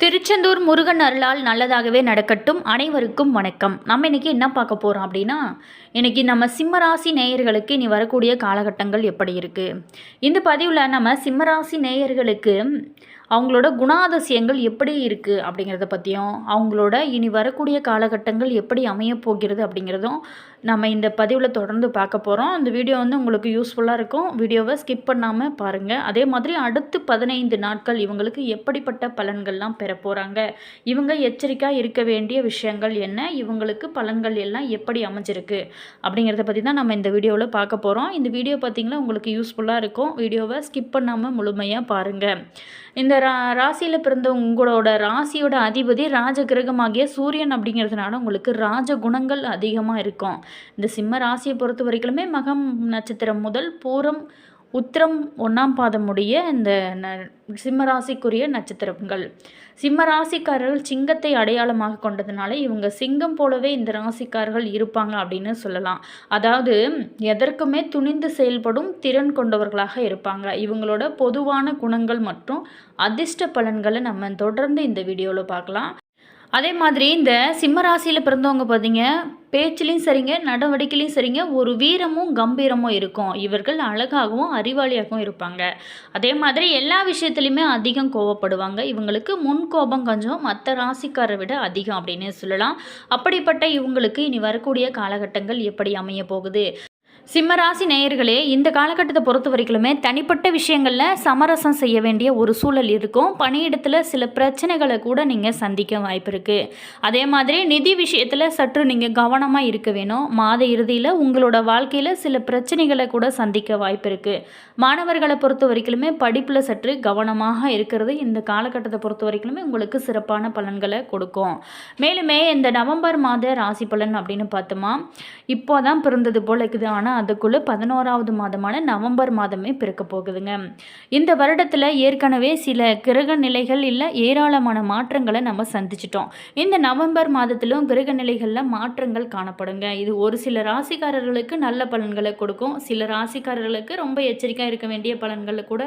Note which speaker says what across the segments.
Speaker 1: திருச்செந்தூர் முருகன் அருளால் நல்லதாகவே நடக்கட்டும். அனைவருக்கும் வணக்கம். நம்ம இன்னைக்கு என்ன பார்க்க போகிறோம் அப்படின்னா இன்னைக்கு நம்ம சிம்மராசி நேயர்களுக்கு இனி வரக்கூடிய காலகட்டங்கள் எப்படி இருக்குது இந்த பதிவில் நம்ம சிம்மராசி நேயர்களுக்கு அவங்களோட குணாதிசயங்கள் எப்படி இருக்குது அப்படிங்கிறத பற்றியும் அவங்களோட இனி வரக்கூடிய காலகட்டங்கள் எப்படி அமையப் போகிறது அப்படிங்கிறதும் நம்ம இந்த பதிவில் தொடர்ந்து பார்க்க போகிறோம் அந்த வீடியோ வந்து உங்களுக்கு யூஸ்ஃபுல்லாக இருக்கும். வீடியோவை ஸ்கிப் பண்ணாமல் பாருங்கள் அதே மாதிரி அடுத்து பதினைந்து நாட்கள் இவங்களுக்கு எப்படிப்பட்ட பலன்கள்லாம் பெற போகிறாங்க இவங்க எச்சரிக்கையாக இருக்க வேண்டிய விஷயங்கள் என்ன? இவங்களுக்கு பலன்கள் எல்லாம் எப்படி அமைஞ்சிருக்கு? அப்படிங்கிறத பற்றி தான் நம்ம இந்த வீடியோவில் பார்க்க போகிறோம் இந்த வீடியோ பார்த்திங்கன்னா உங்களுக்கு யூஸ்ஃபுல்லாக இருக்கும். வீடியோவை ஸ்கிப் பண்ணாமல் முழுமையாக பாருங்கள் இந்த ரா ராசியில் பிறந்த உங்களோட ராசியோட அதிபதி ராஜ கிரகமாகிய சூரியன் அப்படிங்கிறதுனால உங்களுக்கு ராஜ குணங்கள் அதிகமாக இருக்கும். இந்த சிம்ம ராசியை பொறுத்த வரைக்குமே மகம் நட்சத்திரம் முதல் பூரம் உத்திரம் ஒன்றாம் பாதம் இந்த ந சிம்ம ராசிக்குரிய நட்சத்திரங்கள். சிம்ம ராசிக்காரர்கள் சிங்கத்தை அடையாளமாக கொண்டதுனால இவங்க சிங்கம் போலவே இந்த ராசிக்காரர்கள் இருப்பாங்க அப்படின்னு சொல்லலாம். அதாவது எதற்குமே துணிந்து செயல்படும் திறன் கொண்டவர்களாக இருப்பாங்க. இவங்களோட பொதுவான குணங்கள் மற்றும் அதிர்ஷ்ட பலன்களை நம்ம தொடர்ந்து இந்த வீடியோவில் பார்க்கலாம். அதே மாதிரி இந்த சிம்ம ராசியில் பிறந்தவங்க பார்த்தீங்க பேச்சிலையும் சரிங்க நடவடிக்கையிலையும் சரிங்க ஒரு வீரமும் கம்பீரமும் இருக்கும். இவர்கள் அழகாகவும் அறிவாளியாகவும் இருப்பாங்க. அதே மாதிரி எல்லா விஷயத்துலையுமே அதிகம் கோவப்படுவாங்க. இவங்களுக்கு முன் கோபம் கொஞ்சம் மற்ற ராசிக்காரை விட அதிகம் அப்படின்னு சொல்லலாம். அப்படிப்பட்ட இவங்களுக்கு இனி வரக்கூடிய காலகட்டங்கள் எப்படி அமைய போகுது? சிம்மராசி நேயர்களே இந்த காலகட்டத்தை பொறுத்த வரைக்குமே தனிப்பட்ட விஷயங்களில் சமரசம் செய்ய வேண்டிய ஒரு சூழல் இருக்கும். பணியிடத்தில் சில பிரச்சனைகளை கூட நீங்கள் சந்திக்க வாய்ப்பு இருக்குது அதே மாதிரி நிதி விஷயத்தில் சற்று நீங்கள் கவனமாக இருக்க வேணும். மாத இறுதியில் உங்களோட வாழ்க்கையில் சில பிரச்சனைகளை கூட சந்திக்க வாய்ப்பு இருக்குது மாணவர்களை பொறுத்த வரைக்குமே படிப்பில் சற்று கவனமாக இருக்கிறது இந்த காலகட்டத்தை பொறுத்த வரைக்குமே உங்களுக்கு சிறப்பான பலன்களை கொடுக்கும். மேலுமே இந்த நவம்பர் மாத ராசி பலன் அப்படின்னு பார்த்தோமா இப்போ தான் பிறந்தது போல் இருக்குது. ஆனால் அதுக்குள்ளே பதினோராவது மாதமான நவம்பர் மாதமே பிறக்க போகுதுங்க. இந்த வருடத்தில் ஏற்கனவே சில கிரக நிலைகள் இல்லை ஏராளமான மாற்றங்களை நம்ம சந்திச்சிட்டோம். இந்த நவம்பர் மாதத்திலும் கிரக நிலைகளில் மாற்றங்கள் காணப்படுங்க. இது ஒரு சில ராசிக்காரர்களுக்கு நல்ல பலன்களை கொடுக்கும். சில ராசிக்காரர்களுக்கு ரொம்ப எச்சரிக்கையாக இருக்க வேண்டிய பலன்களை கூட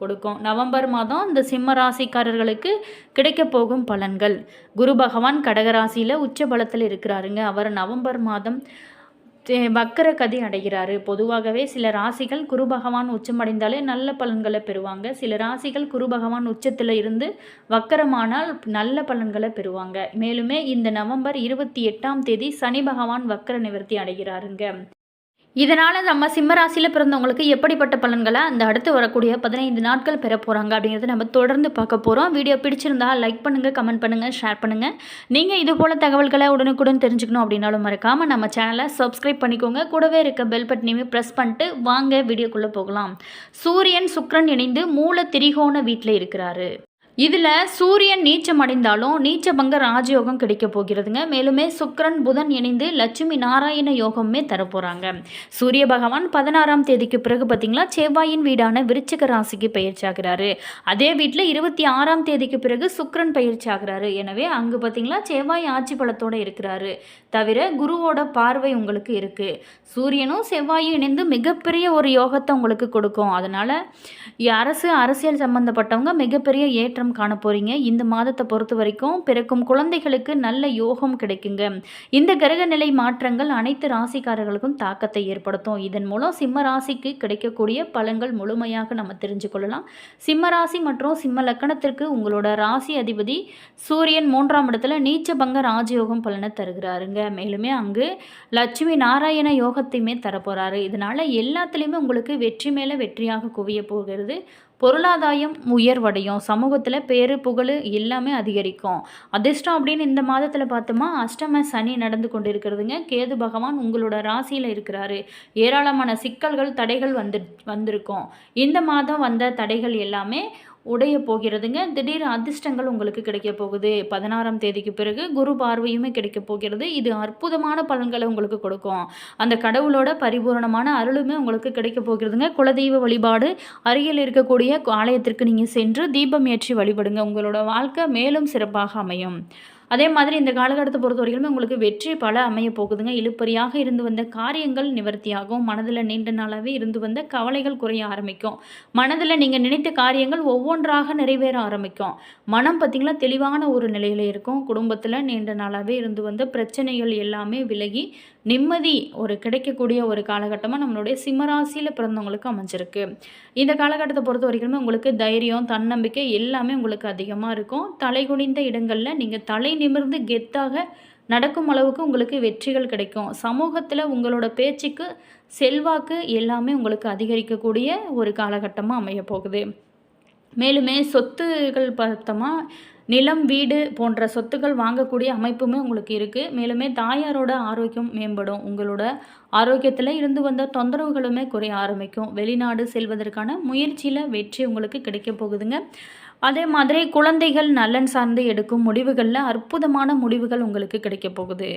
Speaker 1: கொடுக்கும். நவம்பர் மாதம் இந்த சிம்ம ராசிக்காரர்களுக்கு கிடைக்க போகும் பலன்கள். குரு பகவான் கடகராசியில் உச்ச பலத்தில் இருக்கிறாருங்க. அவர் நவம்பர் மாதம் வக்கர கதி அடைகிறாரு. பொதுவாகவே சில ராசிகள் குரு பகவான் உச்சமடைந்தாலே நல்ல பலன்களை பெறுவாங்க. சில ராசிகள் குரு பகவான் உச்சத்தில் இருந்து வக்கரமானால் நல்ல பலன்களை பெறுவாங்க. மேலுமே இந்த நவம்பர் இருபத்தி எட்டாம் தேதி சனி பகவான் வக்கர நிவர்த்தி அடைகிறாருங்க. இதனால் நம்ம சிம்மராசியில் பிறந்தவங்களுக்கு எப்படிப்பட்ட பலன்களை அந்த அடுத்து வரக்கூடிய பதினைந்து நாட்கள் பெற போகிறாங்க அப்படிங்கிறத நம்ம தொடர்ந்து பார்க்க போகிறோம் வீடியோ பிடிச்சிருந்தா லைக் பண்ணுங்கள் கமெண்ட் பண்ணுங்கள் ஷேர் பண்ணுங்கள் நீங்கள் இது போல் தகவல்களை உடனுக்குடன் தெரிஞ்சுக்கணும் அப்படின்னாலும் மறக்காமல் நம்ம சேனலை சப்ஸ்கிரைப் பண்ணிக்கோங்க. கூடவே இருக்க பெல் பட்டனையுமே ப்ரெஸ் பண்ணிட்டு வாங்க வீடியோக்குள்ளே போகலாம். சூரியன் சுக்ரன் இணைந்து மூல திரிகோண வீட்டில் இருக்கிறாரு. இதில் சூரியன் நீச்சம் அடைந்தாலும் நீச்சபங்க ராஜயோகம் கிடைக்க போகிறதுங்க. மேலுமே சுக்கரன் புதன் இணைந்து லட்சுமி நாராயண யோகமே தரப்போகிறாங்க சூரிய பகவான் பதினாறாம் தேதிக்கு பிறகு பார்த்திங்களா செவ்வாயின் வீடான விருச்சிக ராசிக்கு பயிற்சியாகிறாரு அதே வீட்டில் இருபத்தி ஆறாம் தேதிக்கு பிறகு சுக்கரன் பயிற்சி ஆகிறாரு எனவே அங்கு பார்த்திங்களா செவ்வாய் ஆட்சி பலத்தோடு இருக்கிறாரு. தவிர குருவோட பார்வை உங்களுக்கு இருக்குது சூரியனும் செவ்வாயும் இணைந்து மிகப்பெரிய ஒரு யோகத்தை உங்களுக்கு கொடுக்கும். அதனால் அரசு அரசியல் சம்மந்தப்பட்டவங்க மிகப்பெரிய மாற்றம் காண போகிறீங்க இந்த மாதத்தை பொறுத்த வரைக்கும் பிறக்கும் குழந்தைகளுக்கு நல்ல யோகம் கிடைக்குங்க. இந்த கிரக நிலை மாற்றங்கள் அனைத்து ராசிக்காரர்களுக்கும் தாக்கத்தை ஏற்படுத்தும். இதன் மூலம் சிம்ம ராசிக்கு கிடைக்கக்கூடிய பலன்கள் முழுமையாக நம்ம தெரிஞ்சு கொள்ளலாம் சிம்ம ராசி மற்றும் சிம்ம லக்கணத்திற்கு உங்களோட ராசி அதிபதி சூரியன் மூன்றாம் இடத்துல நீச்சபங்க ராஜயோகம் பலனை தருகிறாருங்க. மேலுமே அங்கு லட்சுமி நாராயண யோகத்தையுமே தரப்போகிறாரு இதனால் எல்லாத்துலேயுமே உங்களுக்கு வெற்றி மேலே வெற்றியாக குவிய போகிறது. பொருளாதாயம் உயர்வடையும். சமூகத்தில் பேரு புகழ் எல்லாமே அதிகரிக்கும். அதிர்ஷ்டம் அப்படின்னு இந்த மாதத்தில் பார்த்தோமா அஷ்டம சனி நடந்து கொண்டு இருக்கிறதுங்க கேது பகவான் உங்களோட ராசியில் இருக்கிறாரு. ஏராளமான சிக்கல்கள் தடைகள் வந்து வந்திருக்கும். இந்த மாதம் வந்த தடைகள் எல்லாமே உடைய போகிறதுங்க. திடீர் அதிர்ஷ்டங்கள் உங்களுக்கு கிடைக்க போகுது. பதினாறாம் தேதிக்கு பிறகு குரு பார்வையுமே கிடைக்க போகிறது. இது அற்புதமான பலன்களை உங்களுக்கு கொடுக்கும். அந்த கடவுளோட பரிபூர்ணமான அருளுமே உங்களுக்கு கிடைக்க போகிறதுங்க. குலதெய்வ வழிபாடு அருகில் இருக்கக்கூடிய ஆலயத்திற்கு நீங்கள் சென்று தீபம் ஏற்றி வழிபடுங்க. உங்களோட வாழ்க்கை மேலும் சிறப்பாக அமையும். அதே மாதிரி இந்த காலகட்டத்தை பொறுத்த வரைக்குமே உங்களுக்கு வெற்றி பல அமைய போகுதுங்க. இழுப்பறியாக இருந்து வந்த காரியங்கள் நிவர்த்தியாகும். மனதில் நீண்ட நாளாகவே இருந்து வந்த கவலைகள் குறைய ஆரம்பிக்கும். மனதில் நீங்கள் நினைத்த காரியங்கள் ஒவ்வொன்றாக நிறைவேற ஆரம்பிக்கும். மனம் பார்த்திங்களா தெளிவான ஒரு நிலையில் இருக்கும். குடும்பத்தில் நீண்ட நாளாகவே இருந்து வந்த பிரச்சனைகள் எல்லாமே விலகி நிம்மதி ஒரு கிடைக்கக்கூடிய ஒரு காலகட்டமாக நம்மளுடைய சிம்மராசியில் பிறந்தவங்களுக்கு அமைஞ்சிருக்கு. இந்த காலகட்டத்தை பொறுத்த வரைக்குமே உங்களுக்கு தைரியம் தன்னம்பிக்கை எல்லாமே உங்களுக்கு அதிகமாக இருக்கும். தலை குனிந்த இடங்களில் நீங்கள் தலை நிமிர்ந்து கெத்தாக நடக்கும் அளவுக்கு உங்களுக்கு வெற்றிகள் கிடைக்கும். சமூகத்தில் உங்களோட பேச்சுக்கு செல்வாக்கு எல்லாமே உங்களுக்கு அதிகரிக்கக்கூடிய ஒரு காலகட்டமாக அமைய போகுது. மேலுமே சொத்துகள் பார்த்தோமா நிலம் வீடு போன்ற சொத்துக்கள் வாங்கக்கூடிய அமைப்புமே உங்களுக்கு இருக்குது மேலுமே தாயாரோட ஆரோக்கியம் மேம்படும். உங்களோட ஆரோக்கியத்தில் இருந்து வந்த தொந்தரவுகளுமே குறைய ஆரம்பிக்கும். வெளிநாடு செல்வதற்கான முயற்சியில் வெற்றி உங்களுக்கு கிடைக்க போகுதுங்க. அதே மாதிரி குழந்தைகள் நலன் சார்ந்து எடுக்கும் முடிவுகளில் அற்புதமான முடிவுகள் உங்களுக்கு கிடைக்க போகுது.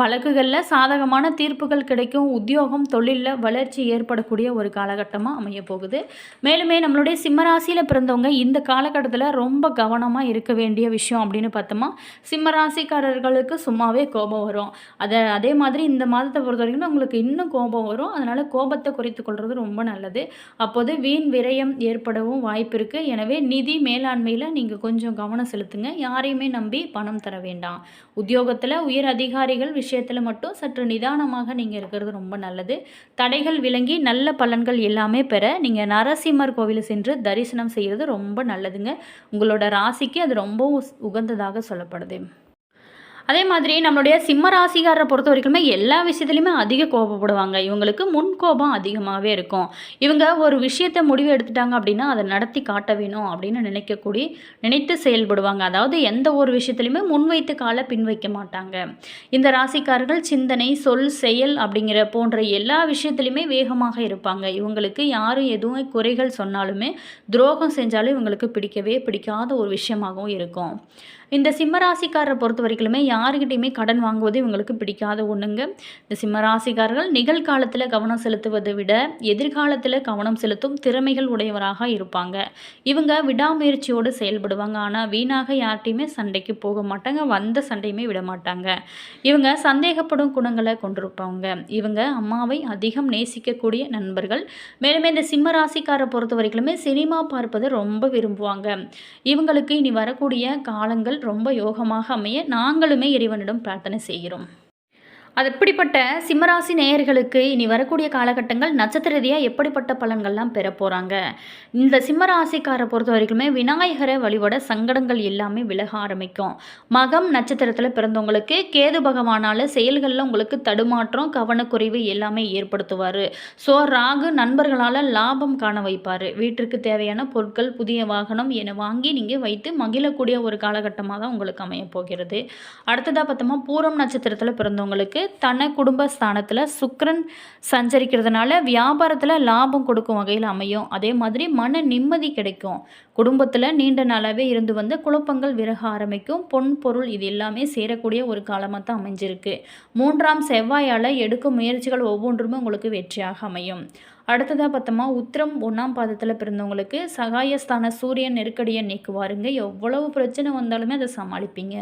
Speaker 1: வழக்குகளில் சாதகமான தீர்ப்புகள் கிடைக்கும். உத்தியோகம் தொழிலில் வளர்ச்சி ஏற்படக்கூடிய ஒரு காலகட்டமாக அமைய போகுது. மேலுமே நம்மளுடைய சிம்மராசியில் பிறந்தவங்க இந்த காலகட்டத்தில் ரொம்ப கவனமாக இருக்க வேண்டிய விஷயம் அப்படின்னு பார்த்தோமா சிம்மராசிக்காரர்களுக்கு சும்மாவே கோபம் வரும். அதை அதே மாதிரி இந்த மாதத்தை பொறுத்த வரைக்கும் உங்களுக்கு இன்னும் கோபம் வரும். அதனால் கோபத்தை குறைத்து கொள்வது ரொம்ப நல்லது. அப்போது வீண் விரயம் ஏற்படவும் வாய்ப்பு இருக்குது எனவே நிதி மேல் மேலாண்மையில் நீங்கள் கொஞ்சம் கவனம் செலுத்துங்க. யாரையுமே நம்பி பணம் தர வேண்டாம். உத்தியோகத்தில் உயர் அதிகாரிகள் விஷயத்தில் மட்டும் சற்று நிதானமாக நீங்கள் இருக்கிறது ரொம்ப நல்லது. தடைகள் விளங்கி நல்ல பலன்கள் எல்லாமே பெற நீங்கள் நரசிம்மர் கோவிலை சென்று தரிசனம் செய்கிறது ரொம்ப நல்லதுங்க. உங்களோட ராசிக்கு அது ரொம்ப உகந்ததாக சொல்லப்படுது. அதே மாதிரி நம்மளுடைய சிம்ம ராசிகாரரை பொறுத்த வரைக்குமே எல்லா விஷயத்துலையுமே அதிக கோபப்படுவாங்க. இவங்களுக்கு முன் கோபம் அதிகமாகவே இருக்கும். இவங்க ஒரு விஷயத்தை முடிவு எடுத்துட்டாங்க அப்படின்னா அதை நடத்தி காட்ட வேணும் அப்படின்னு நினைக்கக்கூடிய நினைத்து செயல்படுவாங்க. அதாவது எந்த ஒரு விஷயத்துலையுமே முன்வைத்து கால பின் வைக்க மாட்டாங்க. இந்த ராசிக்காரர்கள் சிந்தனை சொல் செயல் அப்படிங்கிற போன்ற எல்லா விஷயத்துலையுமே வேகமாக இருப்பாங்க. இவங்களுக்கு யாரும் எதுவும் குறைகள் சொன்னாலுமே துரோகம் செஞ்சாலும் இவங்களுக்கு பிடிக்கவே பிடிக்காத ஒரு விஷயமாகவும் இருக்கும். இந்த சிம்மராசிக்காரரை பொறுத்த வரைக்குமே யாருக்கிட்டையுமே கடன் வாங்குவது இவங்களுக்கு பிடிக்காத ஒன்றுங்க இந்த சிம்மராசிக்காரர்கள் நிகழ்காலத்தில் கவனம் செலுத்துவதை விட எதிர்காலத்தில் கவனம் செலுத்தும் திறமைகள் உடையவராக இருப்பாங்க. இவங்க விடாமுயற்சியோடு செயல்படுவாங்க. ஆனால் வீணாக யார்கிட்டையுமே சண்டைக்கு போக மாட்டாங்க. வந்த சண்டையுமே விட மாட்டாங்க. இவங்க சந்தேகப்படும் குணங்களை கொண்டிருப்பாங்க இவங்க அம்மாவை அதிகம் நேசிக்கக்கூடிய நண்பர்கள். மேலுமே இந்த சிம்மராசிக்காரை பொறுத்த வரைக்குமே சினிமா பார்ப்பதை ரொம்ப விரும்புவாங்க. இவங்களுக்கு இனி வரக்கூடிய காலங்கள் ரொம்ப யோகமாக அமைய நாங்களுமே இறைவனிடம் பிரார்த்தனை செய்கிறோம். அது இப்படிப்பட்ட சிம்மராசி நேயர்களுக்கு இனி வரக்கூடிய காலகட்டங்கள் நட்சத்திர ரீதியாக எப்படிப்பட்ட பலன்கள்லாம் பெற போகிறாங்க இந்த சிம்மராசிக்காரை பொறுத்த வரைக்குமே விநாயகரை வழிபட சங்கடங்கள் எல்லாமே விலக ஆரம்பிக்கும். மகம் நட்சத்திரத்தில் பிறந்தவங்களுக்கு கேது பகவானால் செயல்களில் உங்களுக்கு தடுமாற்றம் கவனக்குறைவு எல்லாமே ஏற்படுத்துவார். ஸோ ராகு நண்பர்களால் லாபம் காண வைப்பார். வீட்டிற்கு தேவையான பொருட்கள் புதிய வாகனம் என வாங்கி நீங்கள் வைத்து மகிழக்கூடிய ஒரு காலகட்டமாக தான் உங்களுக்கு அமைய போகிறது. அடுத்ததாக பார்த்தோமா பூரம் நட்சத்திரத்தில் பிறந்தவங்களுக்கு தன குடும்பஸ்தானத்தில் சுக்கரன் சஞ்சரிக்கிறதுனால வியாபாரத்தில் லாபம் கொடுக்கும் வகையில் அமையும். அதே மாதிரி மன நிம்மதி கிடைக்கும். குடும்பத்தில் நீண்ட நாளாகவே இருந்து வந்த குழப்பங்கள் விறக ஆரம்பிக்கும். பொன் பொருள் இது எல்லாமே சேரக்கூடிய ஒரு காலமாக தான் அமைஞ்சிருக்கு. மூன்றாம் செவ்வாயால் எடுக்கும் முயற்சிகள் ஒவ்வொன்றுமே உங்களுக்கு வெற்றியாக அமையும். அடுத்ததாக பார்த்தோமா உத்திரம் ஒன்றாம் பாதத்தில் பிறந்தவங்களுக்கு சகாயஸ்தான சூரியன் நெருக்கடியை நீக்குவாருங்க. எவ்வளவு பிரச்சனை வந்தாலுமே அதை சமாளிப்பீங்க.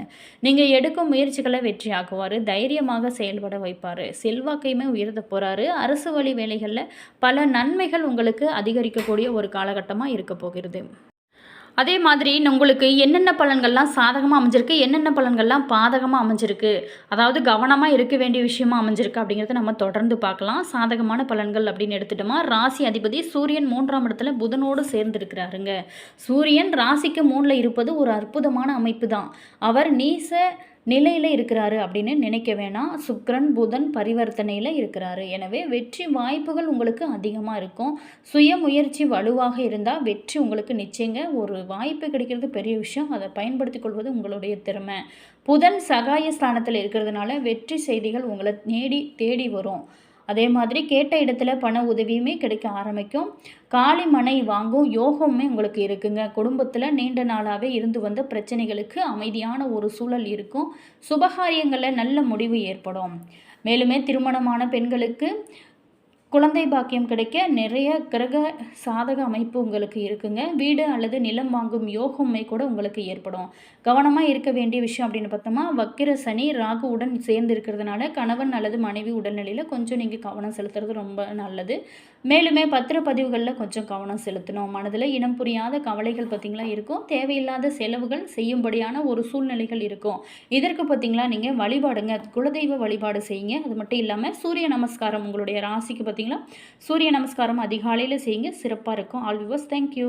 Speaker 1: நீங்கள் எடுக்கும் முயற்சிகளை வெற்றியாக்குவார். தைரியமாக செயல்பட வைப்பார். செல்வாக்கையுமே உயர்த்த போகிறாரு அரசு வழி வேலைகளில் பல நன்மைகள் உங்களுக்கு அதிகரிக்கக்கூடிய ஒரு காலகட்டமாக இருக்க போகிறது. அதே மாதிரி உங்களுக்கு என்னென்ன பலன்கள்லாம் சாதகமாக அமைஞ்சிருக்கு என்னென்ன பலன்கள்லாம் பாதகமாக அமைஞ்சிருக்கு அதாவது கவனமாக இருக்க வேண்டிய விஷயமா அமைஞ்சிருக்கு அப்படிங்கிறத நம்ம தொடர்ந்து பார்க்கலாம். சாதகமான பலன்கள் அப்படின்னு எடுத்துட்டோமா ராசி அதிபதி சூரியன் மூன்றாம் இடத்துல புதனோடு சேர்ந்திருக்கிறாருங்க. சூரியன் ராசிக்கு மூணில் இருப்பது ஒரு அற்புதமான அமைப்பு தான். அவர் நீச நிலையில் இருக்கிறாரு அப்படின்னு நினைக்க வேணாம். சுக்ரன் புதன் பரிவர்த்தனையில் இருக்கிறாரு. எனவே வெற்றி வாய்ப்புகள் உங்களுக்கு அதிகமாக இருக்கும். சுய முயற்சி வலுவாக இருந்தால் வெற்றி உங்களுக்கு நிச்சயங்க. ஒரு வாய்ப்பு கிடைக்கிறது பெரிய விஷயம். அதை பயன்படுத்தி கொள்வது உங்களுடைய திறமை. புதன் சகாய ஸ்தானத்தில் இருக்கிறதுனால வெற்றி செய்திகள் உங்களை நேடி தேடி வரும். அதே மாதிரி கேட்ட இடத்துல பண உதவியுமே கிடைக்க ஆரம்பிக்கும். காளி மனை வாங்கும் யோகமுமே உங்களுக்கு இருக்குங்க. குடும்பத்தில் நீண்ட நாளாகவே இருந்து வந்த பிரச்சனைகளுக்கு அமைதியான ஒரு சூழல் இருக்கும். சுபகாரியங்களில் நல்ல முடிவு ஏற்படும். மேலுமே திருமணமான பெண்களுக்கு குழந்தை பாக்கியம் கிடைக்க நிறைய கிரக சாதக அமைப்பு உங்களுக்கு இருக்குங்க. வீடு அல்லது நிலம் வாங்கும் யோகமை கூட உங்களுக்கு ஏற்படும். கவனமாக இருக்க வேண்டிய விஷயம் அப்படின்னு பார்த்தோம்னா வக்கிர சனி ராகு உடன் சேர்ந்து இருக்கிறதுனால கணவன் அல்லது மனைவி உடல்நிலையில் கொஞ்சம் நீங்கள் கவனம் செலுத்துறது ரொம்ப நல்லது. மேலுமே பத்திரப்பதிவுகளில் கொஞ்சம் கவனம் செலுத்தணும். மனதில் இனம் புரியாத கவலைகள் பார்த்திங்களா இருக்கும். தேவையில்லாத செலவுகள் செய்யும்படியான ஒரு சூழ்நிலைகள் இருக்கும். இதற்கு பார்த்திங்களா நீங்கள் வழிபாடுங்க. குலதெய்வ வழிபாடு செய்யுங்க. அது மட்டும் இல்லாமல் சூரிய நமஸ்காரம் உங்களுடைய ராசிக்கு பார்த்திங்களா சூரிய நமஸ்காரம் அதிகாலையில் செய்யுங்க. சிறப்பாக இருக்கும். All viewers thank you